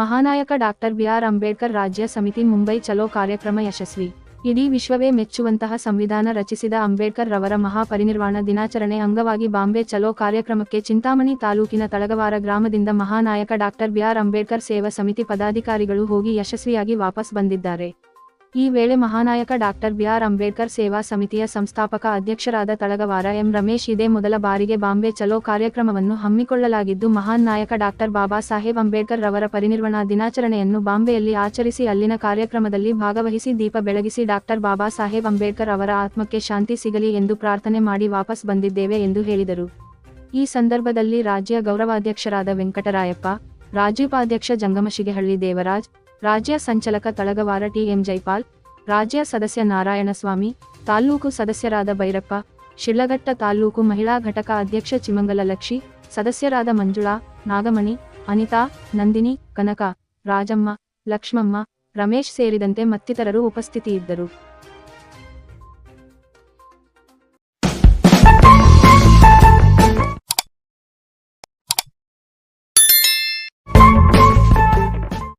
ಮಹಾನಾಯಕ doctor B R Ambedkar ರಾಜ್ಯ ಸಮಿತಿ ಮುಂಬೈ ಚಲೋ ಕಾರ್ಯಕ್ರಮ ಯಶಸ್ವಿ. ಇಡೀ ವಿಶ್ವವೇ ಮೆಚ್ಚುವಂತಹ ಸಂವಿಧಾನ ರಚಿಸಿದ ಅಂಬೇಡ್ಕರ್ ರವರ ಮಹಾಪರಿನಿರ್ವಾಣ ದಿನಾಚರಣೆ ಅಂಗವಾಗಿ ಬಾಂಬೆ ಚಲೋ ಕಾರ್ಯಕ್ರಮಕ್ಕೆ ಚಿಂತಾಮಣಿ ತಾಲೂಕಿನ ತಳಗವಾರ ಗ್ರಾಮದಿಂದ ಮಹಾನಾಯಕ ಡಾಕ್ಟರ್ ಬಿಆರ್ ಅಂಬೇಡ್ಕರ್ ಸೇವಾ ಸಮಿತಿ ಪದಾಧಿಕಾರಿಗಳು ಹೋಗಿ ಯಶಸ್ವಿಯಾಗಿ ವಾಪಸ್ ಬಂದಿದ್ದಾರೆ. ಈ ವೇಳೆ ಮಹಾನಾಯಕ ಡಾಕ್ಟರ್ ಬಿಆರ್ ಅಂಬೇಡ್ಕರ್ ಸೇವಾ ಸಮಿತಿಯ ಸಂಸ್ಥಾಪಕ ಅಧ್ಯಕ್ಷರಾದ ತಳಗವಾರ ಎಂ ರಮೇಶ್ ಇದೇ ಮೊದಲ ಬಾರಿಗೆ ಬಾಂಬೆ ಚಲೋ ಕಾರ್ಯಕ್ರಮವನ್ನು ಹಮ್ಮಿಕೊಳ್ಳಲಾಗಿದ್ದು, ಮಹಾನ್ ನಾಯಕ ಡಾಕ್ಟರ್ ಬಾಬಾ ಸಾಹೇಬ್ ಅಂಬೇಡ್ಕರ್ ರವರ ಪರಿನಿರ್ವಣಾ ದಿನಾಚರಣೆಯನ್ನು ಬಾಂಬೆಯಲ್ಲಿ ಆಚರಿಸಿ ಅಲ್ಲಿನ ಕಾರ್ಯಕ್ರಮದಲ್ಲಿ ಭಾಗವಹಿಸಿ ದೀಪ ಬೆಳಗಿಸಿ ಡಾಕ್ಟರ್ ಬಾಬಾ ಸಾಹೇಬ್ ಅಂಬೇಡ್ಕರ್ ಅವರ ಆತ್ಮಕ್ಕೆ ಶಾಂತಿ ಸಿಗಲಿ ಎಂದು ಪ್ರಾರ್ಥನೆ ಮಾಡಿ ವಾಪಸ್ ಬಂದಿದ್ದೇವೆ ಎಂದು ಹೇಳಿದರು. ಈ ಸಂದರ್ಭದಲ್ಲಿ ರಾಜ್ಯ ಗೌರವಾಧ್ಯಕ್ಷರಾದ ವೆಂಕಟರಾಯಪ್ಪ, ರಾಜ್ಯೋಪಾಧ್ಯಕ್ಷ ಜಂಗಮಶಿಗೆಹಳ್ಳಿ ದೇವರಾಜ್ ರಾಜ್ಯ ಸಂಚಲಕ ತಳಗವಾರ ಟಿಎಂ ಜೈಪಾಲ್, ರಾಜ್ಯ ಸದಸ್ಯ ನಾರಾಯಣಸ್ವಾಮಿ, ತಾಲ್ಲೂಕು ಸದಸ್ಯರಾದ ಭೈರಪ್ಪ ಶಿಳ್ಳಘಟ್ಟ ತಾಲ್ಲೂಕು ಮಹಿಳಾ ಘಟಕ ಅಧ್ಯಕ್ಷ ಚಿಮಂಗಲ ಲಕ್ಷಿ ಸದಸ್ಯರಾದ ಮಂಜುಳಾ, ನಾಗಮಣಿ, ಅನಿತಾ, ನಂದಿನಿ, ಕನಕ, ರಾಜಮ್ಮ, ಲಕ್ಷ್ಮಮ್ಮ, ರಮೇಶ್ ಸೇರಿದಂತೆ ಮತ್ತಿತರರು ಉಪಸ್ಥಿತಿಯಿದ್ದರು.